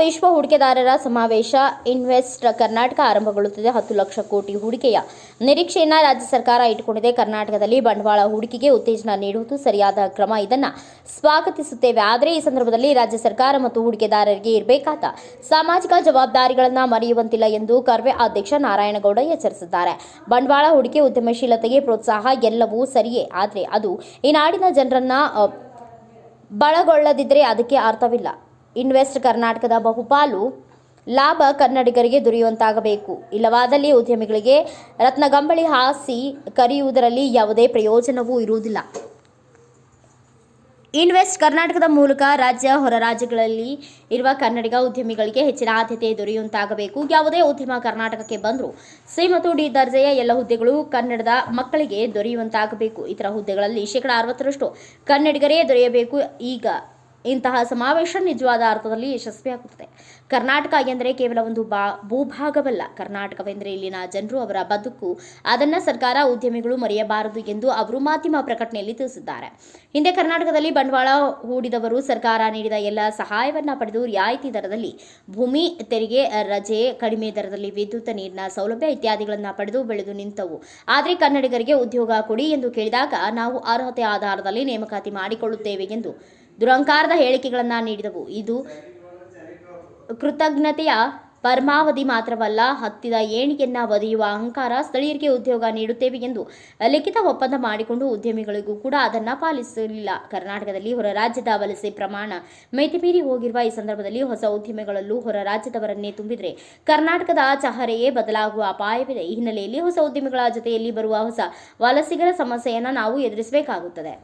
ವಿಶ್ವ ಹೂಡಿಕೆದಾರರ ಸಮಾವೇಶ. ಇನ್ವೆಸ್ಟ್ ಕರ್ನಾಟಕ ಆರಂಭಗೊಳ್ಳುತ್ತದೆ. ಹತ್ತು ಲಕ್ಷ ಕೋಟಿ ಹೂಡಿಕೆಯ ನಿರೀಕ್ಷೆಯನ್ನು ರಾಜ್ಯ ಸರ್ಕಾರ ಇಟ್ಟುಕೊಂಡಿದೆ. ಕರ್ನಾಟಕದಲ್ಲಿ ಬಂಡವಾಳ ಹೂಡಿಕೆಗೆ ಉತ್ತೇಜನ ನೀಡುವುದು ಸರಿಯಾದ ಕ್ರಮ. ಇದನ್ನು ಸ್ವಾಗತಿಸುತ್ತೇವೆ. ಆದರೆ ಈ ಸಂದರ್ಭದಲ್ಲಿ ರಾಜ್ಯ ಸರ್ಕಾರ ಮತ್ತು ಹೂಡಿಕೆದಾರರಿಗೆ ಇರಬೇಕಾದ ಸಾಮಾಜಿಕ ಜವಾಬ್ದಾರಿಗಳನ್ನು ಮರೆಯುವಂತಿಲ್ಲ ಎಂದು ಕರ್ವೆ ಅಧ್ಯಕ್ಷ ನಾರಾಯಣಗೌಡ ಎಚ್ಚರಿಸಿದ್ದಾರೆ. ಬಂಡವಾಳ ಹೂಡಿಕೆ ಉದ್ಯಮಶೀಲತೆಗೆ ಪ್ರೋತ್ಸಾಹ ಎಲ್ಲವೂ ಸರಿಯೇ. ಆದರೆ ಅದು ಈ ನಾಡಿನ ಜನರನ್ನ ಬಳಗೊಳ್ಳದಿದ್ದರೆ ಅದಕ್ಕೆ ಅರ್ಥವಿಲ್ಲ. ಇನ್ವೆಸ್ಟ್ ಕರ್ನಾಟಕದ ಬಹುಪಾಲು ಲಾಭ ಕನ್ನಡಿಗರಿಗೆ ದೊರೆಯುವಂತಾಗಬೇಕು. ಇಲ್ಲವಾದಲ್ಲಿ ಉದ್ಯಮಿಗಳಿಗೆ ರತ್ನಗಂಬಳಿ ಹಾಸಿ ಕರೆಯುವುದರಲ್ಲಿ ಯಾವುದೇ ಪ್ರಯೋಜನವೂ ಇರುವುದಿಲ್ಲ. ಇನ್ವೆಸ್ಟ್ ಕರ್ನಾಟಕದ ಮೂಲಕ ರಾಜ್ಯ ಹೊರ ರಾಜ್ಯಗಳಲ್ಲಿ ಇರುವ ಕನ್ನಡಿಗ ಉದ್ಯಮಿಗಳಿಗೆ ಹೆಚ್ಚಿನ ಆದ್ಯತೆ ದೊರೆಯುವಂತಾಗಬೇಕು. ಯಾವುದೇ ಉದ್ಯಮ ಕರ್ನಾಟಕಕ್ಕೆ ಬಂದರೂ ಸಿ ಮತ್ತು ಡಿ ದರ್ಜೆಯ ಎಲ್ಲ ಹುದ್ದೆಗಳು ಕನ್ನಡದ ಮಕ್ಕಳಿಗೆ ದೊರೆಯುವಂತಾಗಬೇಕು. ಇತರ ಹುದ್ದೆಗಳಲ್ಲಿ ಶೇಕಡ ಅರವತ್ತರಷ್ಟು ಕನ್ನಡಿಗರೇ ದೊರೆಯಬೇಕು. ಈಗ ಇಂತಹ ಸಮಾವೇಶ ನಿಜವಾದ ಅರ್ಥದಲ್ಲಿ ಯಶಸ್ವಿಯಾಗುತ್ತದೆ ಕರ್ನಾಟಕ ಎಂದರೆ ಕೇವಲ ಒಂದು ಬಾ ಭೂಭಾಗವಲ್ಲ. ಕರ್ನಾಟಕವೆಂದರೆ ಇಲ್ಲಿನ ಜನರು ಅವರ ಬದುಕು. ಅದನ್ನ ಸರ್ಕಾರ ಉದ್ಯಮಿಗಳು ಮರೆಯಬಾರದು ಎಂದು ಅವರು ಮಾಧ್ಯಮ ಪ್ರಕಟಣೆಯಲ್ಲಿ ತಿಳಿಸಿದ್ದಾರೆ. ಹಿಂದೆ ಕರ್ನಾಟಕದಲ್ಲಿ ಬಂಡವಾಳ ಹೂಡಿದವರು ಸರ್ಕಾರ ನೀಡಿದ ಎಲ್ಲ ಸಹಾಯವನ್ನ ಪಡೆದು ರಿಯಾಯಿತಿ ದರದಲ್ಲಿ ಭೂಮಿ ತೆರಿಗೆ, ರಜೆ, ಕಡಿಮೆ ದರದಲ್ಲಿ ವಿದ್ಯುತ್ ನೀರಿನ ಸೌಲಭ್ಯ ಇತ್ಯಾದಿಗಳನ್ನು ಪಡೆದು ಬೆಳೆದು ನಿಂತವು. ಆದರೆ ಕನ್ನಡಿಗರಿಗೆ ಉದ್ಯೋಗ ಕೊಡಿ ಎಂದು ಕೇಳಿದಾಗ ನಾವು ಅರ್ಹತೆ ಆಧಾರದಲ್ಲಿ ನೇಮಕಾತಿ ಮಾಡಿಕೊಳ್ಳುತ್ತೇವೆ ಎಂದು ದುರಂಕಾರದ ಹೇಳಿಕೆಗಳನ್ನು ನೀಡಿದವು. ಇದು ಕೃತಜ್ಞತೆಯ ಪರಮಾವಧಿ ಮಾತ್ರವಲ್ಲ, ಹತ್ತಿದ ಏಣಿಗೆಯನ್ನ ಒದೆಯುವ ಅಹಂಕಾರ ಸ್ಥಳೀಯರಿಗೆ ಉದ್ಯೋಗ ನೀಡುತ್ತೇವೆ ಎಂದು ಲಿಖಿತ ಒಪ್ಪಂದ ಮಾಡಿಕೊಂಡು ಉದ್ಯಮಿಗಳಿಗೂ ಕೂಡ ಅದನ್ನು ಪಾಲಿಸಲಿಲ್ಲ. ಕರ್ನಾಟಕದಲ್ಲಿ ಹೊರ ರಾಜ್ಯದ ವಲಸೆ ಪ್ರಮಾಣ ಮಿತಿಮೀರಿ ಹೋಗಿರುವ ಈ ಸಂದರ್ಭದಲ್ಲಿ ಹೊಸ ಉದ್ಯಮಿಗಳಲ್ಲೂ ಹೊರ ರಾಜ್ಯದವರನ್ನೇ ತುಂಬಿದರೆ ಕರ್ನಾಟಕದ ಚಹರೆಯೇ ಬದಲಾಗುವ ಅಪಾಯವಿದೆ. ಈ ಹಿನ್ನೆಲೆಯಲ್ಲಿ ಹೊಸ ಉದ್ಯಮಿಗಳ ಜೊತೆಯಲ್ಲಿ ಬರುವ ಹೊಸ ವಲಸಿಗರ ಸಮಸ್ಯೆಯನ್ನು ನಾವು ಎದುರಿಸಬೇಕಾಗುತ್ತದೆ.